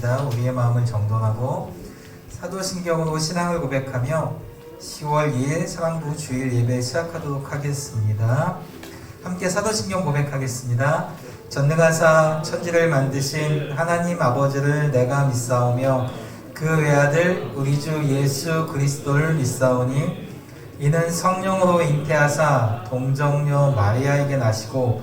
하겠습니다. 우리의 마음을 정돈하고 사도신경으로 신앙을 고백하며 10월 2일 사랑부 주일 예배 시작하도록 하겠습니다. 함께 사도신경 고백하겠습니다. 전능하사 천지를 만드신 하나님 아버지를 내가 믿사오며 그 외아들 우리 주 예수 그리스도를 믿사오니 이는 성령으로 잉태하사 동정녀 마리아에게 나시고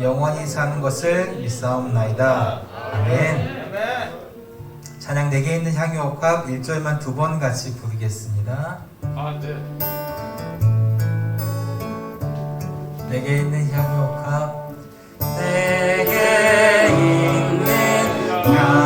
영원히 사는 것을 믿사옵나이다. 아멘. 찬양 4개 있는 향유옥합 1절만 두 번 같이 부르겠습니다. 아, 네. 4개 있는 향유옥합 4개 있는 향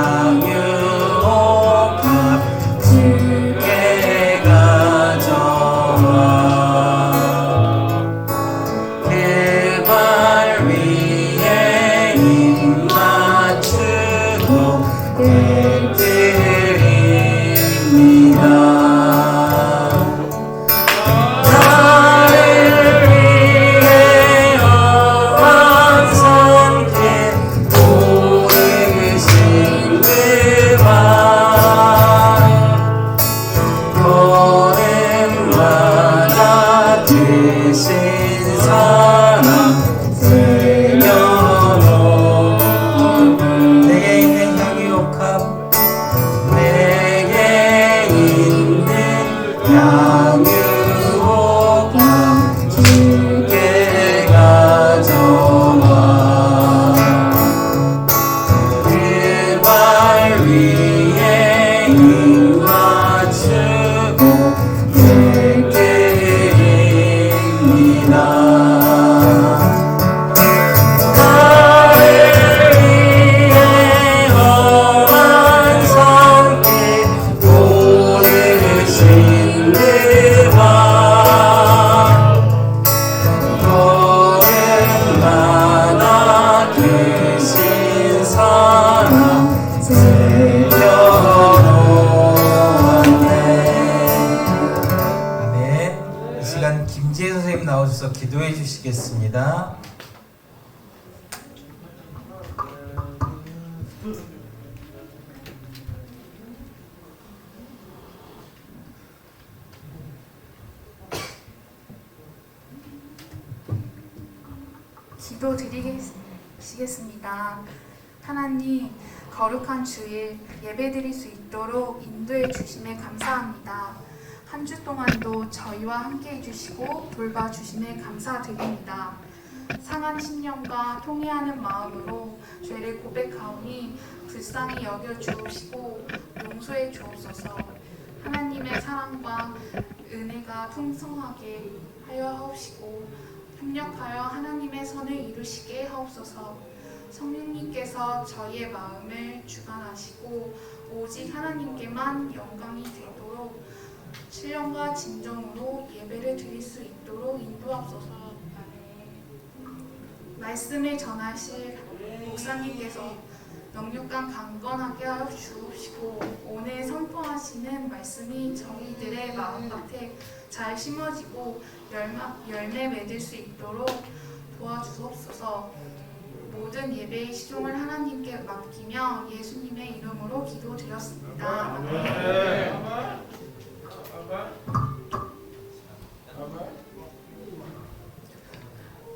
드신 사랑 기도 드리겠습니다. 하나님, 거룩한 주일 예배 드릴 수 있도록 인도해 주심에 감사합니다. 한 주 동안도 저희와 함께 해주시고 돌봐 주심에 감사드립니다. 상한 신령과 통회하는 마음으로 죄를 고백하오니 불쌍히 여겨 주시고 용서해 주옵소서. 하나님의 사랑과 은혜가 풍성하게 하여 하옵시고 협력하여 하나님의 선을 이루시게 하옵소서. 성령님께서 저희의 마음을 주관하시고 오직 하나님께만 영광이 되도록 신령과 진정으로 예배를 드릴 수 있도록 인도하옵소서. 말씀을 전하실 목사님께서 영육간 강건하게 주옵시고 오늘 선포하시는 말씀이 저희들의 마음밭에 잘 심어지고 열마, 열매 맺을 수 있도록 도와주옵소서. 모든 예배의 시종을 하나님께 맡기며 예수님의 이름으로 기도드렸습니다.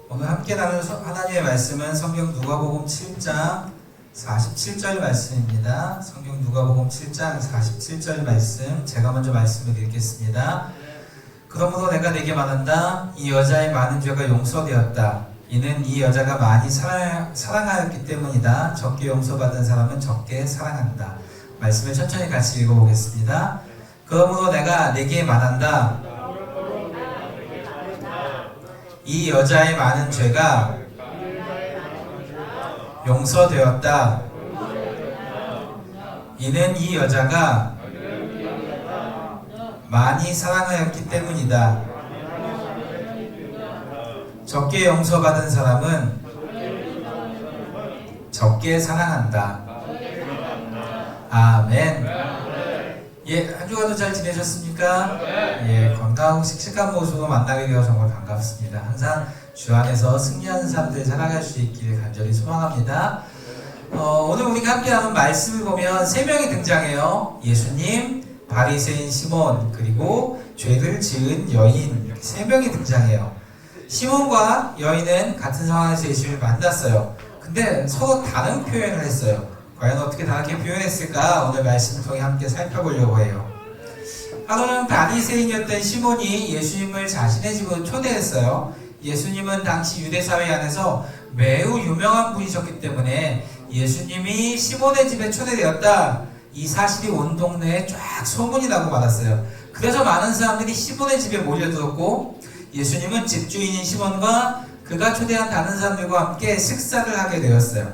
오늘 함께 나눌 서- 하나님의 말씀은 성경 누가복음 7장 47절 말씀입니다. 성경 누가복음 7장 47절 말씀 제가 먼저 말씀을 읽겠습니다. 그러므로 내가 내게 말한다. 이 여자의 많은 죄가 용서되었다. 이는 이 여자가 많이 사랑, 사랑하였기 때문이다. 적게 용서받은 사람은 적게 사랑한다. 말씀을 천천히 같이 읽어보겠습니다. 그러므로 내가 내게 말한다. 이 여자의 많은 죄가 용서되었다. 이는 이 여자가 많이 사랑하였기 때문이다. 적게 용서받은 사람은 적게 사랑한다. 아멘. 예, 한 주간도 잘 지내셨습니까? 예, 건강하고 씩씩한 모습으로 만나게 되어 정말 반갑습니다. 항상 주 안에서 승리하는 사람들 살아갈 수 있기를 간절히 소망합니다. 어, 오늘 우리가 함께 나눈 말씀을 보면 세 명이 등장해요. 예수님, 바리새인 시몬, 그리고 죄를 지은 여인 이렇게 세 명이 등장해요. 시몬과 여인은 같은 상황에서 예수님을 만났어요. 근데 서로 다른 표현을 했어요. 과연 어떻게 다르게 표현했을까? 오늘 말씀을 통해 함께 살펴보려고 해요. 하루는 바리새인이었던 시몬이 예수님을 자신의 집으로 초대했어요. 예수님은 당시 유대 사회 안에서 매우 유명한 분이셨기 때문에 예수님이 시몬의 집에 초대되었다. 이 사실이 온 동네에 쫙 소문이 나고 말았어요. 그래서 많은 사람들이 시몬의 집에 몰려들었고 예수님은 집주인인 시몬과 그가 초대한 다른 사람들과 함께 식사를 하게 되었어요.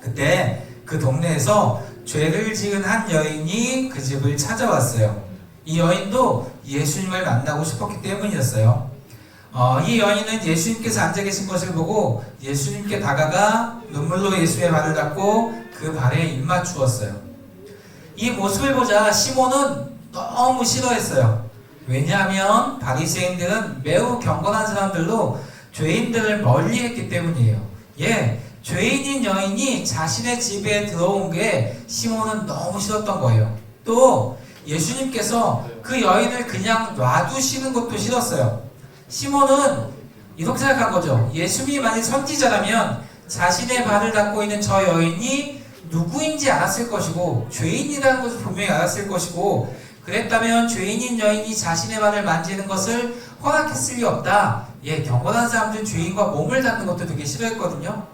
그때 그 동네에서 죄를 지은 한 여인이 그 집을 찾아왔어요. 이 여인도 예수님을 만나고 싶었기 때문이었어요. 어, 이 여인은 예수님께서 앉아 계신 것을 보고 예수님께 다가가 눈물로 예수의 발을 닦고 그 발에 입 맞추었어요. 이 모습을 보자 시몬은 너무 싫어했어요. 왜냐하면 바리새인들은 매우 경건한 사람들로 죄인들을 멀리했기 때문이에요. 예, 죄인인 여인이 자신의 집에 들어온 게 시몬은 너무 싫었던 거예요. 또 예수님께서 그 여인을 그냥 놔두시는 것도 싫었어요. 시몬은 이렇게 생각한 거죠. 예수님이 만약 선지자라면 자신의 발을 닦고 있는 저 여인이 누구인지 알았을 것이고 죄인이라는 것을 분명히 알았을 것이고 그랬다면 죄인인 여인이 자신의 발을 만지는 것을 허락했을 리 없다. 예, 경건한 사람들은 죄인과 몸을 닿는 것도 되게 싫어했거든요.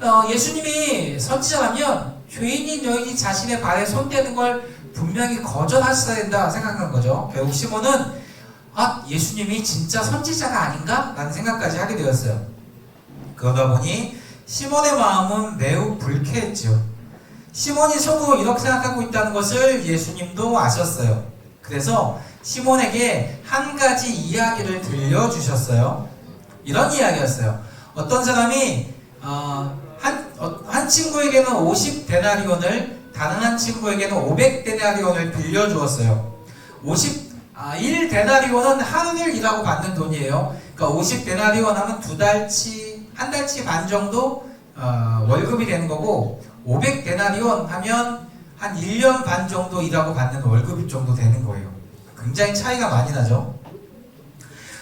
어, 예수님이 선지자라면 죄인인 여인이 자신의 발에 손대는 걸 분명히 거절하셔야 된다 생각한 거죠. 결국 시몬은 아, 예수님이 진짜 선지자가 아닌가? 라는 생각까지 하게 되었어요. 그러다 보니 시몬의 마음은 매우 불쾌했죠. 시몬이 속으로 이렇게 생각하고 있다는 것을 예수님도 아셨어요. 그래서 시몬에게 한 가지 이야기를 들려주셨어요. 이런 이야기였어요. 어떤 사람이 어, 한, 어, 한 친구에게는 50데나리온을 다른 한 친구에게는 500데나리온을 빌려주었어요. 50 아, 1데나리온은 하루를 일하고 받는 돈이에요. 그러니까 50데나리온 하면 두 달치, 한 달치 반 정도 어, 월급이 되는 거고 500데나리온 하면 한 1년 반 정도 일하고 받는 월급 정도 되는 거예요. 굉장히 차이가 많이 나죠.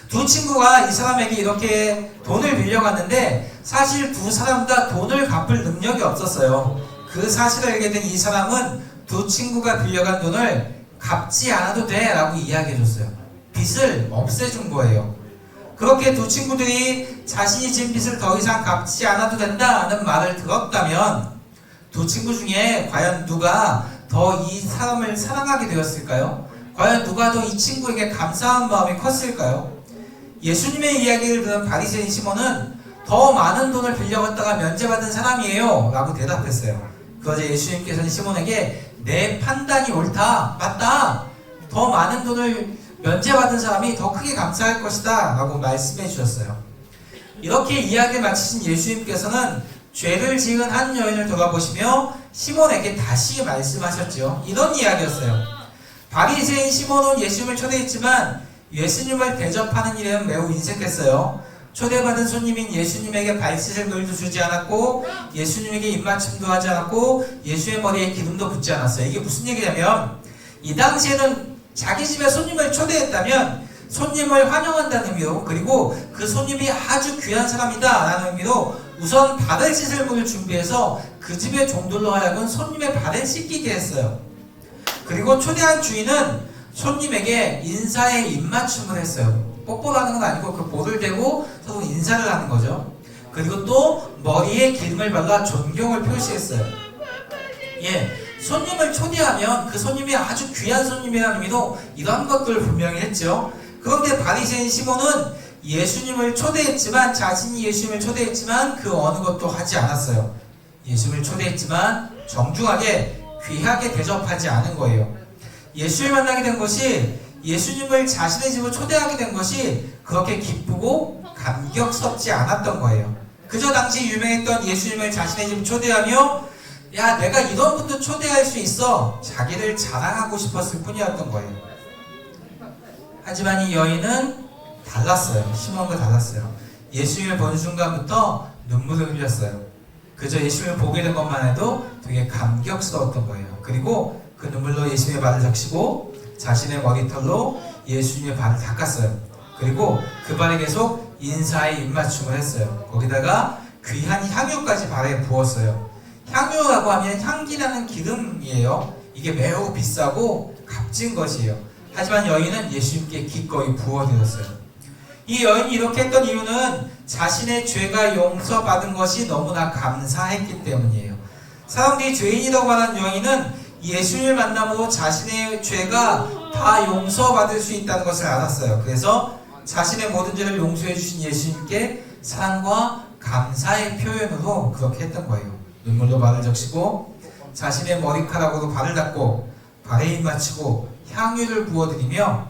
두 친구가 이 사람에게 이렇게 돈을 빌려갔는데 사실 두 사람 다 돈을 갚을 능력이 없었어요. 그 사실을 알게 된 이 사람은 두 친구가 빌려간 돈을 갚지 않아도 돼 라고 이야기해 줬어요. 빚을 없애준 거예요. 그렇게 두 친구들이 자신이 진 빚을 더 이상 갚지 않아도 된다는 말을 들었다면 두 친구 중에 과연 누가 더 이 사람을 사랑하게 되었을까요? 과연 누가 더 이 친구에게 감사한 마음이 컸을까요? 예수님의 이야기를 들은 바리새인 시몬은 더 많은 돈을 빌려갔다가 면제받은 사람이에요 라고 대답했어요. 그러자 예수님께서는 시몬에게 내 판단이 옳다, 맞다. 더 많은 돈을 면제받은 사람이 더 크게 감사할 것이다 라고 말씀해 주셨어요. 이렇게 이야기를 마치신 예수님께서는 죄를 지은 한 여인을 돌아보시며 시몬에게 다시 말씀하셨죠. 이런 이야기였어요. 바리새인 시몬은 예수님을 초대했지만 예수님을 대접하는 일에는 매우 인색했어요. 초대받은 손님인 예수님에게 발 씻을 물도 주지 않았고 예수님에게 입맞춤도 하지 않았고 예수의 머리에 기름도 붓지 않았어요. 이게 무슨 얘기냐면 이 당시에는 자기 집에 손님을 초대했다면 손님을 환영한다는 의미로 그리고 그 손님이 아주 귀한 사람이다 라는 의미로 우선 발을 씻을 물을 준비해서 그 집의 종들로 하여금 손님의 발을 씻기게 했어요. 그리고 초대한 주인은 손님에게 인사의 입맞춤을 했어요. 뽀뽀를 하는 건 아니고 그 볼을 대고 서로 인사를 하는 거죠. 그리고 또 머리에 기름을 발라 존경을 표시했어요. 예, 손님을 초대하면 그 손님이 아주 귀한 손님이라는 의미로 이런 것들을 분명히 했죠. 그런데 바리새인 시몬은 예수님을 초대했지만 자신이 예수님을 초대했지만 그 어느 것도 하지 않았어요. 예수님을 초대했지만 정중하게 귀하게 대접하지 않은 거예요. 예수를 만나게 된 것이 예수님을 자신의 집으로 초대하게 된 것이 그렇게 기쁘고 감격스럽지 않았던 거예요. 그저 당시 유명했던 예수님을 자신의 집으로 초대하며 야 내가 이런 분도 초대할 수 있어 자기를 자랑하고 싶었을 뿐이었던 거예요. 하지만 이 여인은 달랐어요. 시몬과 달랐어요. 예수님을 본 순간부터 눈물을 흘렸어요. 그저 예수님을 보게 된 것만 해도 되게 감격스러웠던 거예요. 그리고 그 눈물로 예수님의 발을 적시고 자신의 머리털로 예수님의 발을 닦았어요. 그리고 그 발에 계속 인사의 입맞춤을 했어요. 거기다가 귀한 향유까지 발에 부었어요. 향유라고 하면 향기라는 기름이에요. 이게 매우 비싸고 값진 것이에요. 하지만 여인은 예수님께 기꺼이 부어드렸어요. 이 여인이 이렇게 했던 이유는 자신의 죄가 용서받은 것이 너무나 감사했기 때문이에요. 사람들이 죄인이라고 말하는 여인은 예수님을 만남으로 자신의 죄가 다 용서받을 수 있다는 것을 알았어요. 그래서 자신의 모든 죄를 용서해 주신 예수님께 사랑과 감사의 표현으로 그렇게 했던 거예요. 눈물로 발을 적시고 자신의 머리카락으로 발을 닦고 발에 입 맞추고 향유를 부어드리며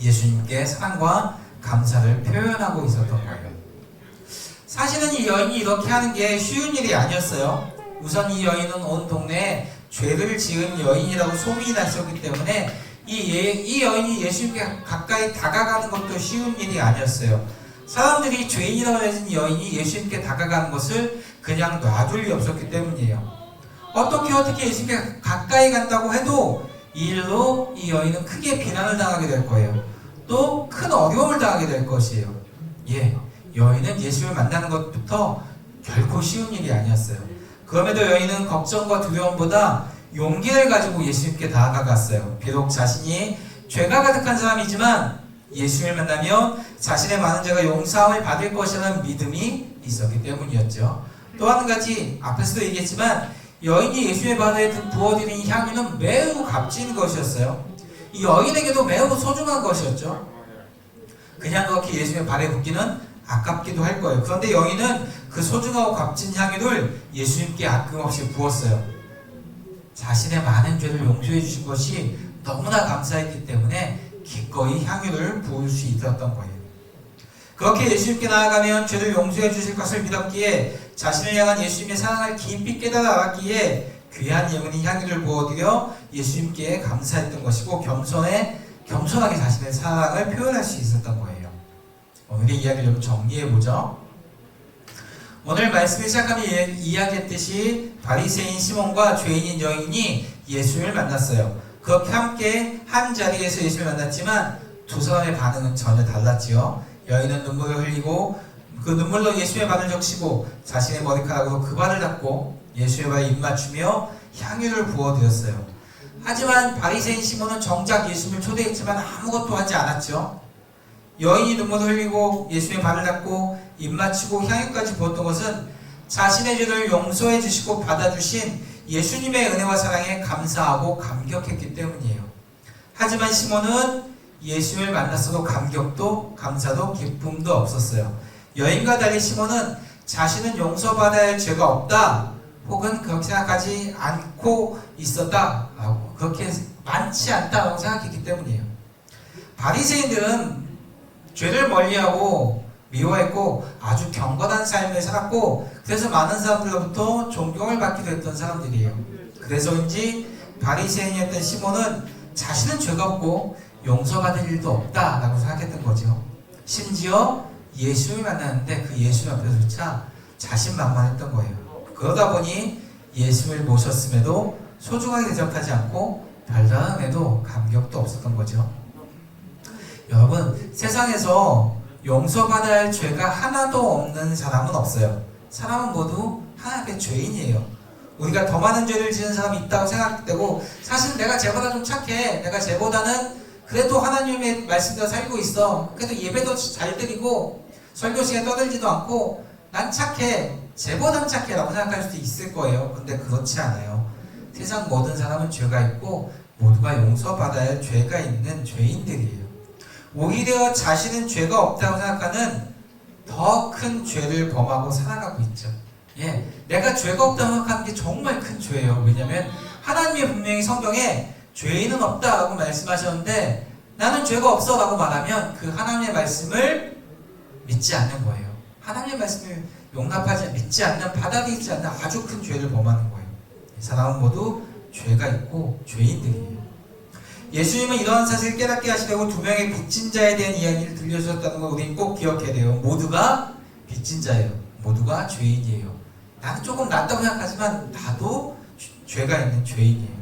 예수님께 사랑과 감사를 표현하고 있었던 거예요. 사실은 이 여인이 이렇게 하는 게 쉬운 일이 아니었어요. 우선 이 여인은 온 동네에 죄를 지은 여인이라고 소문이 났었기 때문에 이, 예, 이 여인이 예수님께 가까이 다가가는 것도 쉬운 일이 아니었어요. 사람들이 죄인이라고 해진 여인이 예수님께 다가가는 것을 그냥 놔둘 리 없었기 때문이에요. 어떻게 어떻게 예수님께 가까이 간다고 해도 이 일로 이 여인은 크게 비난을 당하게 될 거예요. 또 큰 어려움을 당하게 될 것이에요. 예, 여인은 예수를 만나는 것부터 결코 쉬운 일이 아니었어요. 그럼에도 여인은 걱정과 두려움보다 용기를 가지고 예수님께 다가갔어요. 비록 자신이 죄가 가득한 사람이지만 예수님을 만나면 자신의 많은 죄가 용서함을 받을 것이라는 믿음이 있었기 때문이었죠. 또 한 가지 앞에서도 얘기했지만 여인이 예수의 발에 부어드린 향유는 매우 값진 것이었어요. 이 여인에게도 매우 소중한 것이었죠. 그냥 그렇게 예수의 발에 붓기는 아깝기도 할 거예요. 그런데 여인은 그 소중하고 값진 향유를 예수님께 아낌없이 부었어요. 자신의 많은 죄를 용서해 주신 것이 너무나 감사했기 때문에 기꺼이 향유를 부을 수 있었던 거예요. 그렇게 예수님께 나아가면 죄를 용서해 주실 것을 믿었기에 자신을 향한 예수님의 사랑을 깊이 깨달아 알았기에 귀한 예문인 향유를 부어드려 예수님께 감사했던 것이고 겸손에 겸손하게 자신의 사랑을 표현할 수 있었던 거예요. 오늘의 이야기를 좀 정리해 보죠. 오늘 말씀을 시작하면 예- 이야기했듯이 바리새인 시몬과 죄인인 여인이 예수님을 만났어요. 그렇게 함께 한 자리에서 예수님을 만났지만 두 사람의 반응은 전혀 달랐지요. 여인은 눈물을 흘리고 그 눈물로 예수의 발을 적시고 자신의 머리카락으로 그 발을 닦고 예수의 발에 입 맞추며 향유를 부어 드렸어요. 하지만 바리새인 시몬은 정작 예수님을 초대했지만 아무것도 하지 않았죠. 여인이 눈물을 흘리고 예수의 발을 닦고 입 맞추고 향유까지 부었던 것은 자신의 죄를 용서해 주시고 받아주신 예수님의 은혜와 사랑에 감사하고 감격했기 때문이에요. 하지만 시몬은 예수를 만났어도 감격도 감사도 기쁨도 없었어요. 여인과 달리 시몬은 자신은 용서받아야 할 죄가 없다 혹은 그렇게 생각하지 않고 있었다라고 그렇게 많지 않다라고 생각했기 때문이에요. 바리새인들은 죄를 멀리하고 미워했고 아주 경건한 삶을 살았고 그래서 많은 사람들로부터 존경을 받기도 했던 사람들이에요. 그래서인지 바리새인이었던 시몬은 자신은 죄가 없고 용서받을 일도 없다라고 생각했던 거죠. 심지어 예수를 만났는데 그 예수 앞에서조차 자신만만했던 거예요. 그러다 보니 예수를 모셨음에도 소중하게 대접하지 않고 애도 감격도 없었던 거죠. 여러분 세상에서 용서받아야 할 죄가 하나도 없는 사람은 없어요. 사람은 모두 하나님의 죄인이에요. 우리가 더 많은 죄를 지은 사람이 있다고 생각되고 사실 내가 쟤보다 좀 착해. 내가 쟤보다는 그래도 하나님의 말씀대로 살고 있어. 그래도 예배도 잘 드리고 설교 시간에 떠들지도 않고 난 착해. 쟤보단 착해라고 생각할 수도 있을 거예요. 근데 그렇지 않아요. 세상 모든 사람은 죄가 있고 모두가 용서받아야 할 죄가 있는 죄인들이에요. 오히려 자신은 죄가 없다고 생각하는 더 큰 죄를 범하고 살아가고 있죠. 예, 내가 죄가 없다고 생각하는 게 정말 큰 죄예요. 왜냐하면 하나님이 분명히 성경에 죄인은 없다라고 말씀하셨는데 나는 죄가 없어라고 말하면 그 하나님의 말씀을 믿지 않는 거예요. 하나님의 말씀을 용납하지 믿지 않는 받아들이지 않는 아주 큰 죄를 범하는 거예요. 이 사람은 모두 죄가 있고 죄인들이에요. 예수님은 이러한 사실을 깨닫게 하시려고 두 명의 빚진 자에 대한 이야기를 들려주셨다는 걸 우리는 꼭 기억해야 돼요. 모두가 빚진 자예요. 모두가 죄인이에요. 나는 조금 낫다고 생각하지만 나도 죄- 죄가 있는 죄인이에요.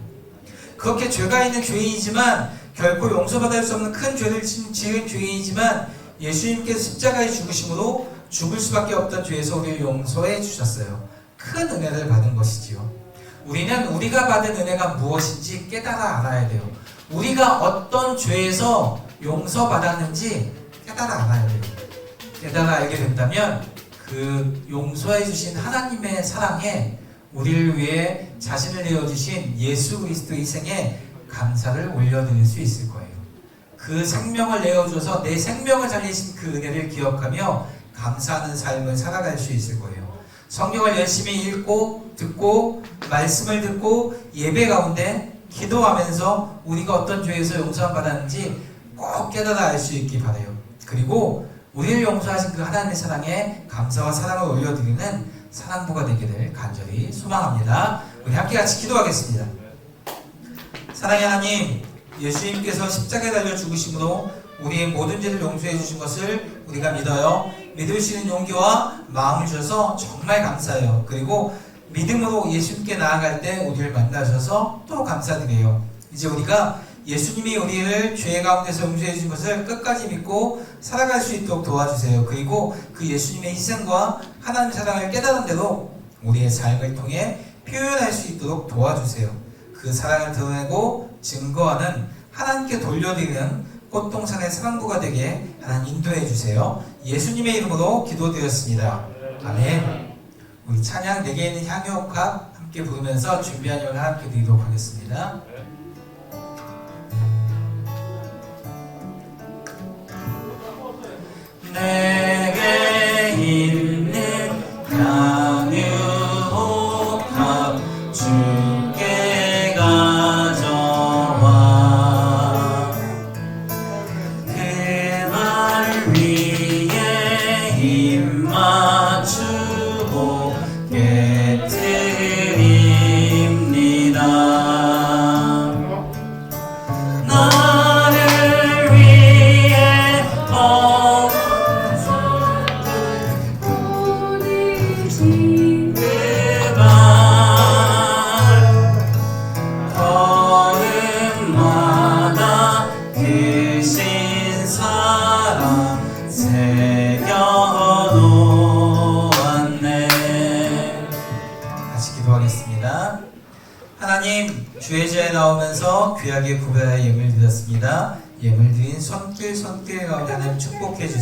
그렇게 죄가 있는 죄인이지만 결코 용서받을 수 없는 큰 죄를 지- 지은 죄인이지만 예수님께서 십자가에 죽으심으로 죽을 수밖에 없던 죄에서 우리를 용서해 주셨어요. 큰 은혜를 받은 것이지요. 우리는 우리가 받은 은혜가 무엇인지 깨달아 알아야 돼요. 우리가 어떤 죄에서 용서받았는지 깨달아 알아야 돼요. 깨달아 알게 된다면 그 용서해 주신 하나님의 사랑에 우리를 위해 자신을 내어 주신 예수 그리스도 희생에 감사를 올려드릴 수 있을 거예요. 그 생명을 내어 줘서 내 생명을 살리신 그 은혜를 기억하며 감사하는 삶을 살아갈 수 있을 거예요. 성경을 열심히 읽고 듣고 말씀을 듣고 예배 가운데 기도하면서 우리가 어떤 죄에서 용서함 받았는지 꼭 깨달아 알 수 있기 바래요. 그리고 우리를 용서하신 그 하나님의 사랑에 감사와 사랑을 올려드리는 사랑부가 되기를 간절히 소망합니다. 우리 함께 같이 기도하겠습니다. 사랑의 하나님, 예수님께서 십자가에 달려 죽으심으로 우리의 모든 죄를 용서해 주신 것을 우리가 믿어요. 믿을 수 있는 용기와 마음을 주셔서 정말 감사해요. 그리고 믿음으로 예수님께 나아갈 때 우리를 만나셔서 또 감사드려요. 이제 우리가 예수님이 우리를 죄 가운데서 용서해 주신 것을 끝까지 믿고 살아갈 수 있도록 도와주세요. 그리고 그 예수님의 희생과 하나님의 사랑을 깨달은 대로 우리의 삶을 통해 표현할 수 있도록 도와주세요. 그 사랑을 드러내고 증거하는 하나님께 돌려드리는 꽃동산의 사랑부가 되게 하나님 인도해 주세요. 예수님의 이름으로 기도드렸습니다. 아멘. 우리 찬양 내게 있는 향유옥합 함께 부르면서 준비한 예을 함께 드리도록 하겠습니다.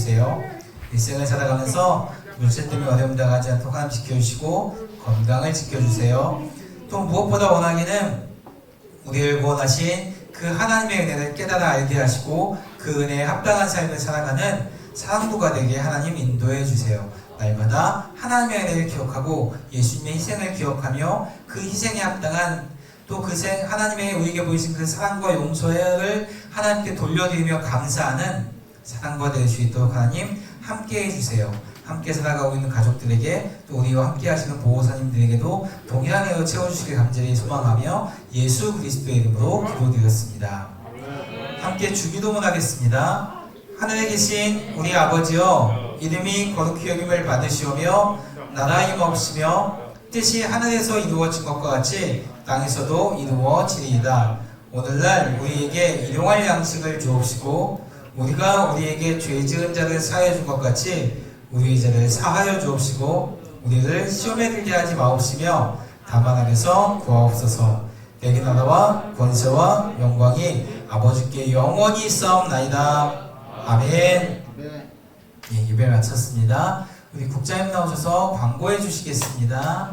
주세요 일생을 살아가면서 물질 때문에 어려움 당하지 않도록 하나님 지켜주시고 건강을 지켜주세요 또 무엇보다 원하기는 우리를 구원하신 그 하나님의 은혜를 깨달아 알게 하시고 그 은혜에 합당한 삶을 살아가는 사랑부가 되게 하나님 인도해 주세요. 날마다 하나님의 은혜를 기억하고 예수님의 희생을 기억하며 그 희생에 합당한 또 그 하나님의 우리에게 보이신 그 사랑과 용서를 하나님께 돌려드리며 감사하는 사랑과 될수 있도록 하나님 함께 해주세요. 함께 살아가고 있는 가족들에게 또 우리와 함께 하시는 보호사님들에게도 동일한 애로 채워주시길 간절히 소망하며 예수 그리스도의 이름으로 기도드렸습니다. 함께 주기도문 하겠습니다. 하늘에 계신 우리 아버지여 이름이 거룩히 여김을 받으시오며 나라임 없으며 뜻이 하늘에서 이루어진 것과 같이 땅에서도 이루어지리이다. 오늘날 우리에게 일용할 양식을 주옵시고 우리가 우리에게 죄 지은 자를 사하여 준것 같이 우리의 죄를 사하여 주옵시고 우리를 시험에 들게 하지 마옵시며 다만 악에서 구하옵소서. 내게 나라와 권세와 영광이 아버지께 영원히 있사옵나이다. 아멘. 예, 예배 마쳤습니다. 우리 국장님 나오셔서 광고해 주시겠습니다